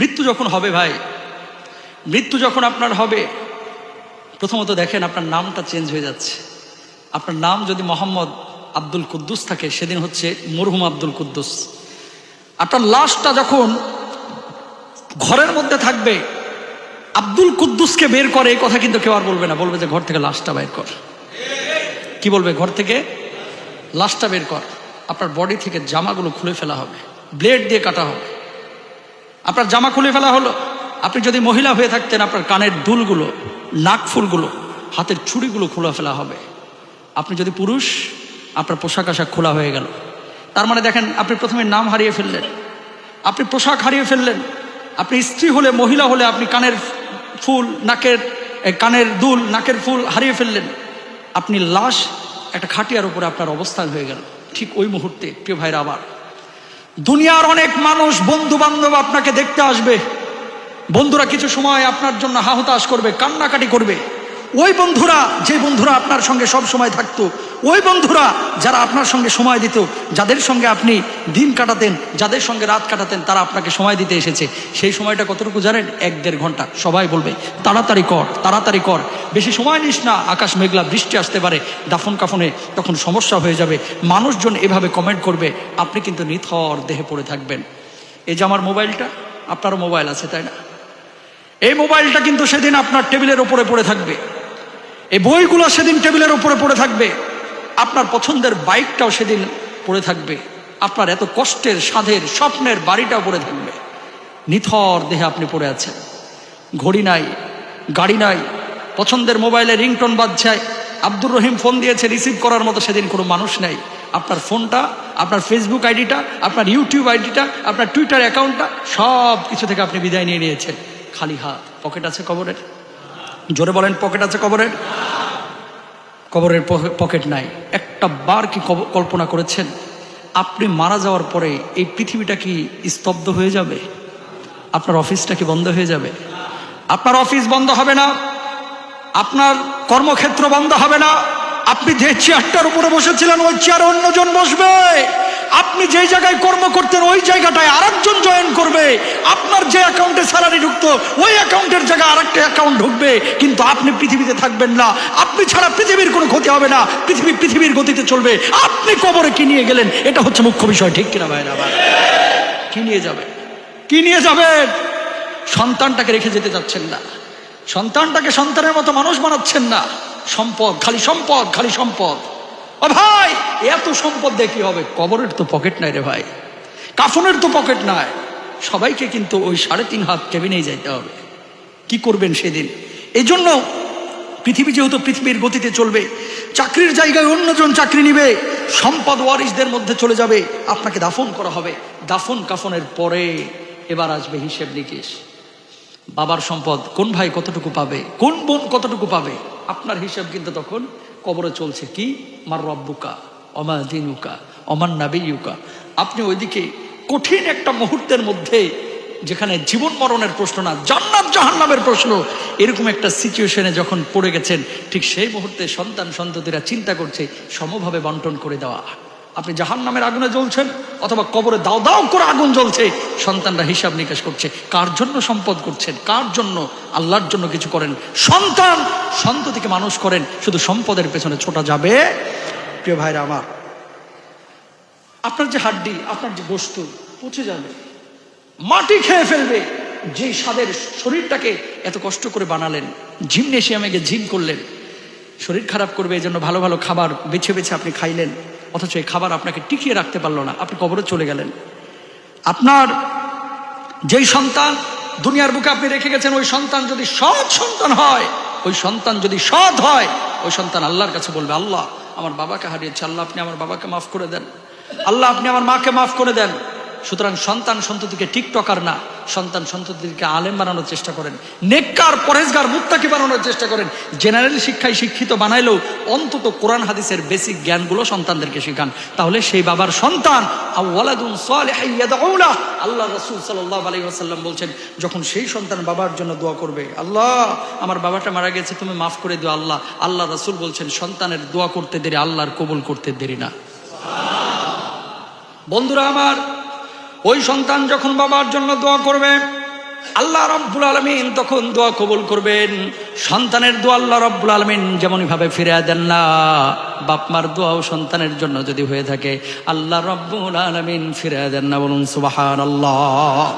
মৃত্যু যখন হবে ভাই, মৃত্যু যখন আপনার হবে, প্রথমত দেখেন আপনার নামটা চেঞ্জ হয়ে যাচ্ছে। আপনার নাম যদি মোহাম্মদ আব্দুল কুদ্দুস থাকে, সেদিন হচ্ছে মরহুম আব্দুল কুদ্দুস। আপনার লাশটা যখন ঘরের মধ্যে থাকবে, আব্দুল কুদ্দুসকে বের করে, এই কথা কিন্তু কেউ আর বলবে না, বলবে যে ঘর থেকে লাশটা বের কর। কি বলবে? ঘর থেকে লাশটা বের কর। আপনার বডি থেকে জামাগুলো খুলে ফেলা হবে ব্লেড দিয়ে কাটা হবে। আপনার জামা খুলে ফেলা হলো। আপনি যদি মহিলা হয়ে থাকতেন, আপনার কানের দুলগুলো, নাক ফুলগুলো, হাতের ছুরিগুলো খোলা ফেলা হবে। আপনি যদি পুরুষ, আপনার পোশাক আশাক খোলা হয়ে গেল। তার মানে দেখেন, আপনি প্রথমে নাম হারিয়ে ফেললেন। আপনি পোশাক হারিয়ে ফেললেন। আপনি স্ত্রী হলে, মহিলা হলে আপনি কানের ফুল, নাকের কানের দুল, নাকের ফুল হারিয়ে ফেললেন। আপনি লাশ, একটা খাটিয়ার উপরে আপনার অবস্থান হয়ে গেল। ঠিক ওই মুহূর্তে, প্রিয় ভাইরা আবার দুনিয়ার অনেক মানুষ বন্ধু বান্ধব আপনাকে দেখতে আসবে। বন্ধুরা কিছু সময় আপনার জন্য হাহতাশ করবে, কান্নাকাটি করবে। ওই বন্ধুরা, যে বন্ধুরা আপনার সঙ্গে সব সময় থাকতো, ওই বন্ধুরা যারা আপনার সঙ্গে সময় দিত, যাদের সঙ্গে আপনি দিন কাটাতেন, যাদের সঙ্গে রাত কাটাতেন, তারা আপনাকে সময় দিতে এসেছে। সেই সময়টা কতটুকু জানেন? এক দেড় ঘণ্টা। সবাই বলবে, তাড়াতাড়ি কর তাড়াতাড়ি কর। বেশি সময় নিস না, আকাশ মেঘলা বৃষ্টি আসতে পারে, দাফন কাফনে তখন সমস্যা হয়ে যাবে। মানুষজন এভাবে কমেন্ট করবে, আপনি কিন্তু নিথর দেহে পড়ে থাকবেন। এই যে আমার মোবাইলটা, আপনারও মোবাইল আছে, তাই না? এই মোবাইলটা কিন্তু সেদিন আপনার টেবিলের উপরে পড়ে থাকবে। এই বইগুলো সেদিন টেবিলের উপরে পড়ে থাকবে। আপনার পছন্দের বাইকটাও সেদিন পড়ে থাকবে। আপনার এত কষ্টের, সাধের, স্বপ্নের বাড়িটাও পড়ে থাকবে। নিথর দেহে আপনি পড়ে আছেন। ঘড়ি নাই, গাড়ি নাই পছন্দের মোবাইলে রিংটোন বাজছে, আব্দুর রহিম ফোন দিয়েছে, রিসিভ করার মতো সেদিন কোনো মানুষ নেই। আপনার ফোনটা, আপনার ফেসবুক আইডিটা, আপনার ইউটিউব আইডিটা, আপনার টুইটার অ্যাকাউন্টটা, সব কিছু থেকে আপনি বিদায় নিয়ে নিয়েছেন। খালি হাত। পকেট আছে কবরের? জোরে বলেন, পকেট আছে কবরের? কবরের পকেট নাই। একটা বার কি কল্পনা করেছেন? আপনি মারা যাওয়ার পরে এই পৃথিবীটা কি স্তব্ধ হয়ে যাবে? আপনার অফিসটা কি বন্ধ হয়ে যাবে? আপনার অফিস বন্ধ হবে না। আপনার কর্মক্ষেত্র বন্ধ হবে না। আপনি যে চেয়ারটার উপরে বসেছিলেন, ওই চেয়ারে অন্যজন বসবে। আপনি যেই জায়গায় কর্ম করতেন, ওই জায়গাটায় আরেকজন জয়েন করবে। আপনার যে অ্যাকাউন্টে স্যালারি ঢুকতো, ওই অ্যাকাউন্টের জায়গায় আরেকটা অ্যাকাউন্ট ঢুকবে। কিন্তু আপনি পৃথিবীতে থাকবেন না। আপনি ছাড়া পৃথিবীর কোনো ক্ষতি হবে না। পৃথিবী পৃথিবীর গতিতে চলবে। আপনি কবরে কি নিয়ে গেলেন? এটা হচ্ছে মুখ্য বিষয়। ঠিক কিনা ভাই কি নিয়ে যাবে কি নিয়ে যাবেন? সন্তানটাকে রেখে যেতে চাচ্ছেন না। সন্তানটাকে সন্তানের মতো মানুষ বানাচ্ছেন না। সম্পদ, খালি সম্পদ খালি সম্পদ। ও ভাই, এত সম্পদ কি হবে? কবরের তো পকেট নাই রে ভাই। কাফনের তো পকেট নাই। সবাইকে কিন্তু ওই সাড়ে তিন হাত কেবিনেই যাইতে হবে। কি করবেন সেদিন? এই জন্য পৃথিবী যেহেতু পৃথিবীর গতিতে চলবে, চাকরির জায়গায় অন্যজন চাকরি নিবে, সম্পদ ওয়ারিসদের মধ্যে চলে যাবে। আপনাকে দাফন করা হবে। দাফন কাফনের পরে এবার আসবে হিসেব নিকেশ। বাবার সম্পদ কোন ভাই কতটুকু পাবে? কোন বোন কতটুকু পাবে? আপনার হিসাব কিন্তু তখন কবরে চলছে কি? মার রব্বুকা, অমা দিনুকা, অমান নাবিউকা আপনি ওইদিকে কঠিন একটা মুহূর্তের মধ্যে যেখানে জীবন মরণের প্রশ্ন না, জান্নাত জাহান্নামের প্রশ্ন, এরকম একটা সিচুয়েশনে যখন পড়ে গেছেন, ঠিক সেই মুহূর্তে সন্তান সন্ততিরা চিন্তা করছে, সমভাবে বন্টন করে দেওয়া। আপনি জাহান নামের আগুনে জ্বলছেন, অথবা কবরে দাও দাও করে আগুন জ্বলছে। সন্তানরা হিসাব নিকাশ করছে, কার জন্য সম্পদ করছেন, কার জন্য আল্লাহর জন্য কিছু করেন? সন্তান, সন্ততিকে মানুষ করেন, শুধু সম্পদের পেছনে ছোটা যাবে? প্রিয় ভাইরা আমার, আপনার যে হাড্ডি, আপনার যে বস্তু, পচে যাবে, মাটি খেয়ে ফেলবে যে স্বাদের শরীরটাকে এত কষ্ট করে বানালেন জিমনেশিয়ামে গিয়ে জিম করলেন শরীর খারাপ করবে এই জন্য ভালো ভালো খাবার বেছে বেছে আপনি খাইলেন, অথচ এই খাবার আপনাকে টিকিয়ে রাখতে পারল না, আপনি কবরে চলে গেলেন। আপনার যেই সন্তান, দুনিয়ার বুকে আপনি রেখে গেছেন, ওই সন্তান যদি সৎ সন্তান হয়, ওই সন্তান যদি সৎ হয়, ওই সন্তান আল্লাহর কাছে বলবে, আল্লাহ, আমার বাবাকে হারিয়েছে, আল্লাহ, আপনি আমার বাবাকে মাফ করে দেন। আল্লাহ, আপনি আমার মাকে মাফ করে দেন। সুতরাং সন্তান সন্ততিকে টিকটকার না সন্তান সন্ততিকে আলেম বানানোর চেষ্টা করেন, নেককার পরেজগার মুত্তাকি বানানোর চেষ্টা করেন জেনারেল শিক্ষায় শিক্ষিত বানাইলেও অন্তত কোরআন হাদিসের বেসিক জ্ঞানগুলো সন্তানদেরকে শেখান। তাহলে সেই বাবার সন্তান আল্লাহ রাসূল সাল্লাল্লাহু আলাইহি ওয়াসাল্লাম বলছেন, যখন সেই সন্তান বাবার জন্য দোয়া করবে, আল্লাহ, আমার বাবাটা মারা গেছে, তুমি মাফ করে দিও আল্লাহ। আল্লাহ রসুল বলছেন, সন্তানের দোয়া করতে দেরি, আল্লাহর কবুল করতে দেরি না। বন্ধুরা আমার ওই সন্তান যখন বাবার জন্য দোয়া করবে, আল্লাহ রব্বুল আলমিন তখন দোয়া কবুল করবেন। সন্তানের দোয়া আল্লাহ রব্বুল আলমিন যেমনইভাবে ফিরে দেন না, বাপমার দোয়াও সন্তানের জন্য যদি হয়ে থাকে, আল্লাহ রব্বুল আলমিন ফিরে দেন না বলুন সুবাহ আল্লাহ